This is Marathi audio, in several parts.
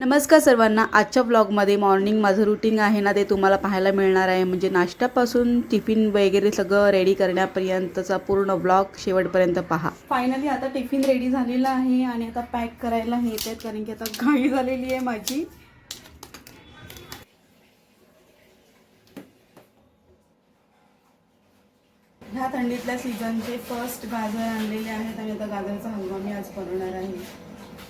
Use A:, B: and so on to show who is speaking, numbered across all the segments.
A: नमस्कार सर्वांना. आजच्या ब्लॉगमध्ये मॉर्निंग माझं रुटीन आहे ना ते तुम्हाला पाहायला मिळणार आहे. म्हणजे नाश्त्यापासून टिफिन वगैरे सगळं रेडी करण्यापर्यंतचा पूर्ण ब्लॉग शेवटपर्यंत पहा. फायनली आता टिफिन रेडी झालेला आहे आणि आता पॅक करायला येते कारण की आता घाई झालेली आहे माझी. ह्या थंडीतल्या सीझनचे फर्स्ट गाजर आणलेले आहेत आणि आता गाजरचा हलवा मी आज बनवणार आहे.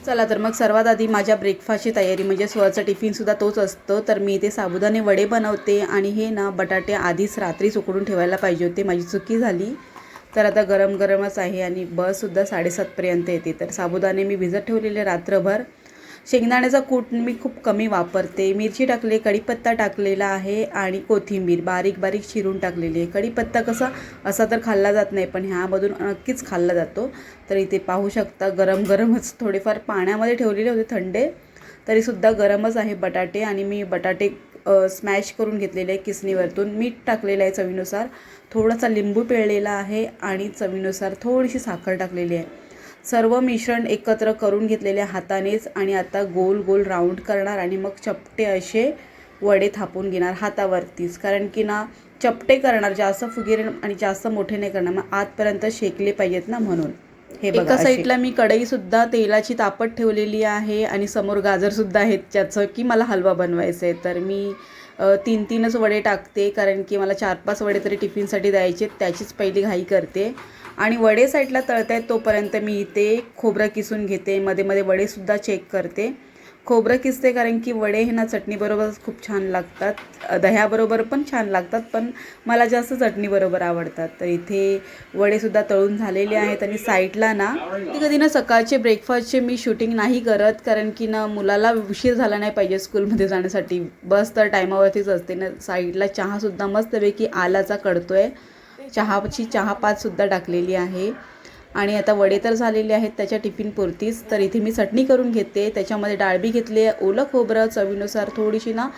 A: चला तर मग सर्वात आधी माझ्या ब्रेकफास्टची तयारी म्हणजे स्वतःचा टिफिनसुद्धा तोच असतो. तर मी इथे साबुदाणे वडे बनवते आणि हे ना बटाटे आधीच रात्रीच उकडून ठेवायला पाहिजे होते. माझी चुकी झाली. तर आता गरम गरमच आहे आणि बससुद्धा साडेसातपर्यंत येते. तर साबुदाणे मी भिजत ठेवलेले रात्रभर. शेंगदाण्याचा कूट मी खूप कमी वापरते. मिरची टाकले कढीपत्ता टाकलेला आहे आणि कोथिंबीर बारीक बारीक चिरून टाकलेली आहे. कढीपत्ता कसा असा तर खाल्ला जात नाही पण ह्यामधून नक्कीच खाल्ला जातो. तर इथे पाहू शकता गरम गरमच थोडेफार पाण्यामध्ये ठेवलेले होते थंडे तरीसुद्धा गरमच आहे बटाटे आणि मी बटाटे स्मॅश करून घेतलेले आहे किसणीवरतून. मीठ टाकलेलं आहे चवीनुसार. थोडासा लिंबू पिळलेला आहे आणि चवीनुसार थोडीशी साखर टाकलेली आहे. सर्व मिश्रण एकत्र करून घेतलेले हातानेच आणि आता गोल गोल राऊंड करणार आणि मग चपटे असे वडे थापून घेणार हातावरतीच. कारण की ना चपटे करणार जास्त फुगीर आणि जास्त मोठे नाही करणार मग आतपर्यंत शेकले पाहिजेत ना म्हणून. हे बघा एका साईडला मी कढईसुद्धा तेलाची तापट ठेवलेली आहे आणि समोर गाजरसुद्धा आहेत ज्याचं की मला हलवा बनवायचा आहे तर मी तीन तीनच वडे टाकते कारण की मला चार पाच वडे तरी टिफिनसाठी द्यायचे त्याचीच पहिली घाई करते. आणि वडे साईडला तळत आहेत तोपर्यंत मी इथे खोबरं किसून घेते. मध्ये मध्ये वडेसुद्धा चेक करते. खोबरं किसते कारण की वडे हे ना चटणीबरोबर खूप छान लागतात. दह्याबरोबर पण छान लागतात पण मला जास्त चटणीबरोबर आवडतात. तर इथे वडेसुद्धा तळून झालेले आहेत आणि साईडला ना ते कधी ना सकाळचे ब्रेकफास्टचे मी शूटिंग नाही करत कारण की ना मुलाला उशीर झाला नाही पाहिजे स्कूलमध्ये जाण्यासाठी. बस तर टायमावरतीच असते. ना साईडला चहासुद्धा मस्तपैकी आलाचा आहे चहाची चहा पाचसुद्धा टाकलेली आहे. आणि आता वडे तर झालेले आहेत त्याच्या टिफिनपुरतीच तर इथे मी चटणी करून घेते. त्याच्यामध्ये डाळबी घेतली आहे. ओलं खोबरं चवीनुसार थोडीशी ना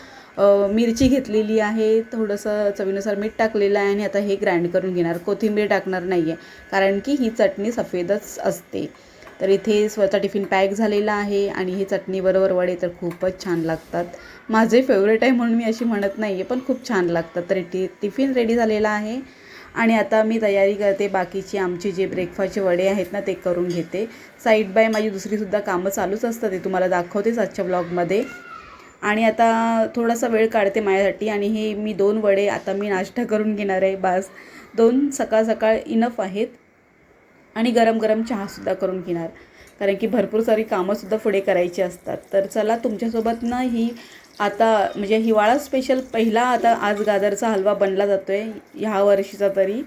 A: मिरची घेतलेली आहे. थोडंसं चवीनुसार मीठ टाकलेलं आहे. आणि आता हे ग्राइंड करून घेणार. कोथिंबीर टाकणार नाही आहे कारण की ही चटणी सफेदच असते. तर इथे स्वतः टिफिन पॅक झालेला आहे. आणि हे चटणीबरोबर वडे तर खूपच छान लागतात. माझे फेवरेट आहे म्हणून मी अशी म्हणत नाही आहे पण खूप छान लागतात. तर टी टिफिन रेडी झालेला आहे. आणि आता मी तयारी करते बाकीची आमची जे ब्रेकफास्टचे वडे आहेत ना ते करून घेते. साईड बाय माझी दुसरीसुद्धा कामं चालूच असतात ते तुम्हाला दाखवतेच आजच्या ब्लॉगमध्ये आणि आता थोडासा वेळ काढते माझ्यासाठी आणि हे मी दोन वडे आता मी नाश्ता करून घेणार आहे. बास दोन सकाळ सकाळ इनफ आहेत. आणि गरम गरम चहासुद्धा करून घेणार. कारण की भरपूर सारी कामंसुद्धा पुढे करायची असतात. तर चला तुमच्यासोबत ना ही आता म्हणजे हिवाळा स्पेशल पहिला आता आज गाजरचा हलवा बनला जातो आहे ह्या वर्षीचा तरी.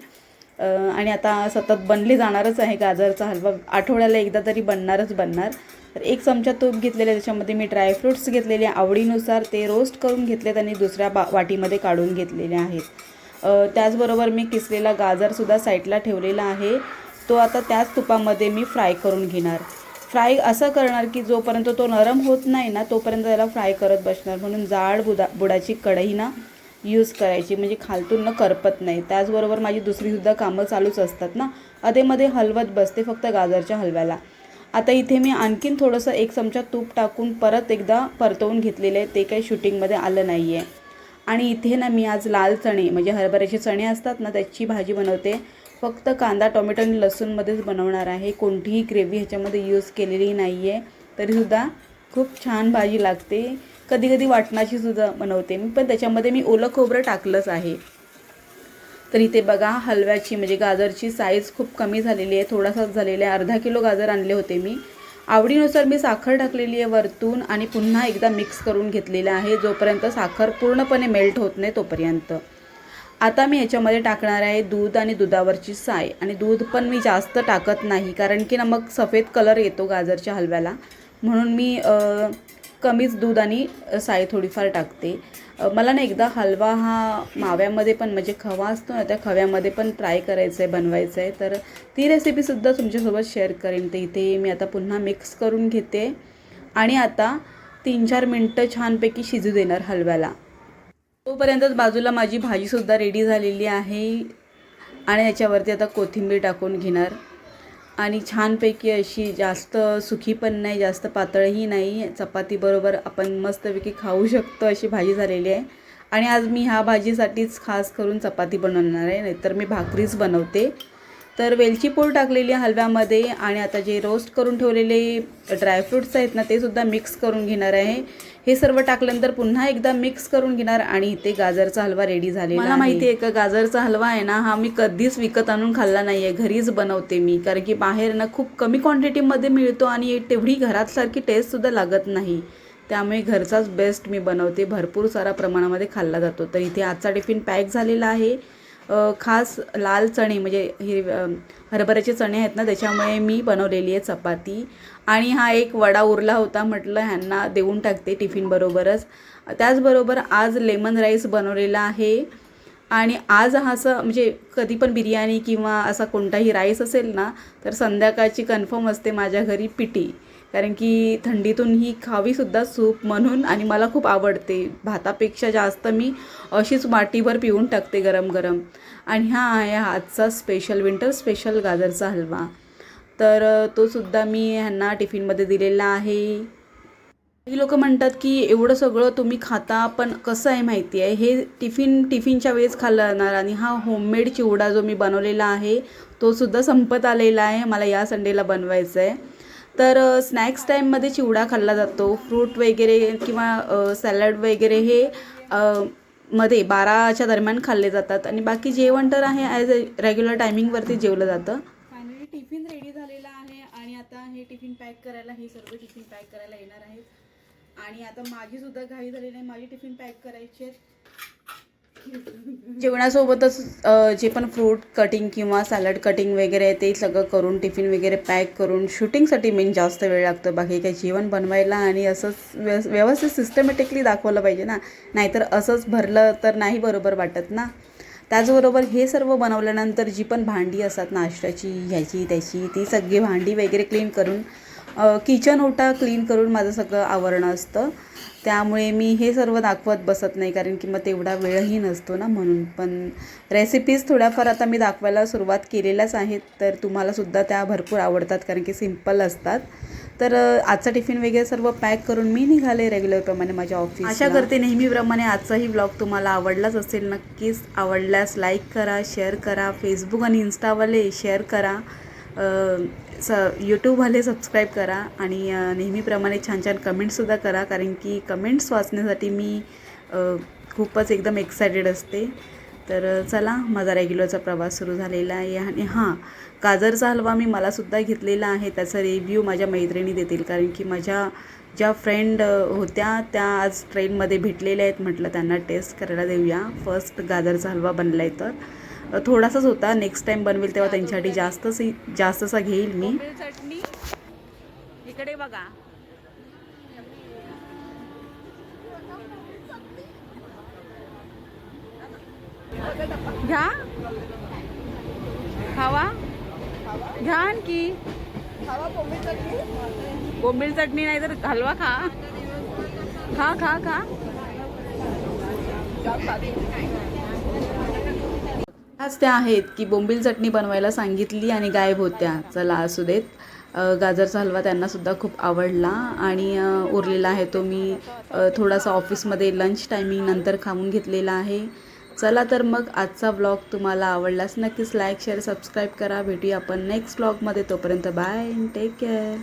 A: आणि आता सतत बनले जाणारच आहे गाजरचा हलवा. आठवड्याला एकदा तरी बनणारच बनणार. तर एक चमचा तूप घेतलेले त्याच्यामध्ये मी ड्रायफ्रूट्स घेतलेले आवडीनुसार ते रोस्ट करून घेतलेत आणि दुसऱ्या बा वाटीमध्ये काढून घेतलेले आहेत. त्याचबरोबर मी किसलेला गाजरसुद्धा साईडला ठेवलेला आहे. तो आता त्याच तुपामध्ये मी फ्राय करून घेणार. फ्राय असं करणार की जोपर्यंत तो नरम होत नाही ना तोपर्यंत त्याला फ्राय करत बसणार. म्हणून जाड बुदा बुडाची कढई ना यूज करायची. म्हणजे खालतून न करपत नाही. त्याचबरोबर माझी दुसरीसुद्धा कामं चालूच असतात ना. अधेमध्ये हलवत बसते फक्त गाजरच्या हलव्याला. आता इथे मी आणखीन थोडंसं एक चमचा तूप टाकून परत एकदा परतवून घेतलेलं आहे. ते काही शूटिंगमध्ये आलं नाही आहे आणि इथे ना मी आज लाल चणे म्हणजे हरभऱ्याचे चणे असतात ना त्याची भाजी बनवते. फक्त कांदा टोमॅटो आणि लसूणमध्येच बनवणार आहे. कोणतीही ग्रेव्ही ह्याच्यामध्ये यूज केलेली नाही आहे तरीसुद्धा खूप छान भाजी लागते. कधी कधी वाटणाची सुद्धा बनवते मी पण त्याच्यामध्ये मी ओलं खोबरं टाकलंच आहे. तर इथे बघा हलव्याची म्हणजे गाजरची साईज खूप कमी झालेली आहे. थोडासाच झालेला आहे. अर्धा किलो गाजर आणले होते मी. आवडीनुसार मी साखर टाकलेली आहे वरतून आणि पुन्हा एकदा मिक्स करून घेतलेलं आहे. जोपर्यंत साखर पूर्णपणे मेल्ट होत नाही तोपर्यंत. आता मी याच्यामध्ये टाकणार आहे दूध आणि दुधावरची साय. आणि दूध पण मी जास्त टाकत नाही कारण की ना मग सफेद कलर येतो गाजरच्या हलव्याला. म्हणून मी कमीच दूध आणि साय थोडीफार टाकते. मला ना एकदा हलवा हा माव्यामध्ये पण म्हणजे खवा असतो ना त्या खव्यामध्ये पण ट्राय करायचं आहे बनवायचं आहे तर ती रेसिपीसुद्धा तुमच्यासोबत शेअर करेन. तर इथे मी आता पुन्हा मिक्स करून घेते. आणि आता तीन चार मिनटं छानपैकी शिजू देणार हलव्याला. तोपर्यंतच बाजूला माझी भाजीसुद्धा रेडी झालेली आहे. आणि याच्यावरती आता कोथिंबीर टाकून घेणार. आणि छानपैकी अशी जास्त सुखी पण नाही जास्त पातळही नाही. चपातीबरोबर आपण मस्तपैकी खाऊ शकतो अशी भाजी झालेली आहे. आणि आज मी ह्या भाजीसाठीच खास करून चपाती बनवणार आहे. नाहीतर मी भाकरीच बनवते. तर वेलची पूड टाकलेली हलव्यामध्ये आणि आता जे रोस्ट करून ठेवलेले ड्रायफ्रूट्स आहेत ना ते सुद्धा मिक्स करून घेणार आहे. हे सर्व टाकल्यानंतर पुन्हा एकदा मिक्स करून घेणार आणि इथे गाजरचा हलवा रेडी झालेला मला माहिती आहे का गाजरचा हलवा आहे ना हा मी कधीच विकत आणून खाल्ला नाही आहे घरीच बनवते मी कारण की बाहेर ना खूप कमी क्वांटिटीमध्ये मिळतो आणि तेवढी घरातसारखी टेस्टसुद्धा लागत नाही. त्यामुळे घरचाच बेस्ट मी बनवते. भरपूर सारा प्रमाणामध्ये खाल्ला जातो. तर इथे आजचा टिफिन पॅक झालेला आहे. खास लाल चणे म्हणजे हे हरभऱ्याचे चणे आहेत ना त्याच्यामुळे मी बनवलेली आहे चपाती. आणि हा एक वडा उरला होता म्हटलं ह्यांना देऊन टाकते टिफिनबरोबरच त्याचबरोबर आज लेमन राईस बनवलेला आहे. आणि आज हा असं म्हणजे कधी पण बिर्याणी किंवा असा कोणताही राईस असेल ना तर संध्याकाळची कन्फर्म असते माझ्या घरी पिटी. कारण की थंडीतून ही खावीसुद्धा सूप म्हणून आणि मला खूप आवडते. भातापेक्षा जास्त मी अशीच वाटीभर पिऊन टाकते गरम गरम. आणि हा आहे आजचा स्पेशल विंटर स्पेशल गाजरचा हलवा. तर तो सुद्धा मी ह्यांना टिफिनमध्ये दिलेला आहे. काही लोक म्हणतात की एवढं सगळं तुम्ही खाता पण कसं आहे माहिती आहे? हे टिफिन टिफिनच्या वेळेस खाल्लं जाणार आणि हा होममेड चिवडा जो मी बनवलेला आहे तो सुद्धा संपत आलेला आहे. मला या संडेला बनवायचा आहे तर स्नॅक्स टाईममध्ये चिवडा खाल्ला जातो. फ्रूट वगैरे किंवा सॅलड वगैरे हे मध्ये बाराच्या दरम्यान खाल्ले जातात. आणि बाकी जेवण तर आहे ॲज अ रेग्युलर टायमिंगवरती जेवलं जातं. फायनली टिफिन रेडी झालेला आहे आणि आता हे टिफिन पॅक करायला हे सर्व टिफिन पॅक करायला येणार आहेत. आणि आता माझी सुद्धा घाई झालेली आहे माझी टिफिन पॅक करायची आहेत जेवणासोबतच जे पण फ्रूट कटिंग किंवा सॅलड कटिंग वगैरे आहे ते सगळं करून टिफिन वगैरे पॅक करून शूटिंगसाठी मेन जास्त वेळ लागतो. बाकी काही जेवण बनवायला आणि असंच व्यव व्यवस्थित सिस्टमॅटिकली दाखवलं पाहिजे ना. नाहीतर असंच भरलं तर नाही बरोबर वाटत ना. त्याचबरोबर हे सर्व बनवल्यानंतर जी पण भांडी असतात नाश्त्याची ह्याची त्याची ती सगळी भांडी वगैरे क्लीन करून किचन ओटा क्लीन करून माझं सगळं आवरणं असतं. त्यामुळे मी हे सर्व दाखवत बसत नाही कारण की मग तेवढा वेळही नसतो ना म्हणून. पण रेसिपीज थोड्याफार आता मी दाखवायला सुरुवात केलेल्याच आहेत तर तुम्हालासुद्धा त्या भरपूर आवडतात कारण की सिंपल असतात. तर आजचा टिफिन वगैरे सर्व पॅक करून मी निघाले रेग्युलरप्रमाणे माझ्या ऑफिस आशा करते नेहमीप्रमाणे आजचाही ब्लॉग तुम्हाला आवडलाच असेल नक्कीच. आवडल्यास लाईक करा शेअर करा. फेसबुक आणि इन्स्टावाले शेअर करा. स यूट्यूबवाले सबस्क्राईब करा आणि नेहमीप्रमाणे छान छान कमेंट्ससुद्धा करा. कारण की कमेंट्स वाचण्यासाठी मी खूपच एकदम एक्सायटेड असते. तर चला माझा रेग्युलरचा प्रवास सुरू झालेला आहे. आणि हां गाजरचा हलवा मी मलासुद्धा घेतलेला आहे. त्याचा रिव्ह्यू माझ्या मैत्रिणी देतील. कारण की माझ्या ज्या फ्रेंड होत्या त्या आज ट्रेनमध्ये भेटलेल्या आहेत म्हटलं त्यांना टेस्ट करायला देऊया. फर्स्ट गाजरचा हलवा बनला आहे तर. थोडासाच होता. नेक्स्ट टाईम बनवेल तेव्हा त्यांच्यासाठी जास्तच जास्तसा घेईल मी. चटणी. इकडे बघा. घ्या. खावा. घ्या आणखी. बोंबील चटणी नाही तर हलवा खा. खा खा खा. ह्याच त्या आहेत की बोंबील चटणी बनवायला सांगितली आणि गायब होत्या. चला असू देत. गाजरचा हलवा त्यांनासुद्धा खूप आवडला आणि उरलेला आहे तो मी थोडासा ऑफिसमध्ये लंच टायमिंग नंतर खाऊन घेतलेला आहे. चला तर मग आजचा व्लॉग तुम्हाला आवडलाच नक्कीच लाईक शेअर सबस्क्राईब करा. भेटूया आपण नेक्स्ट व्लॉगमध्ये तोपर्यंत बाय टेक केअर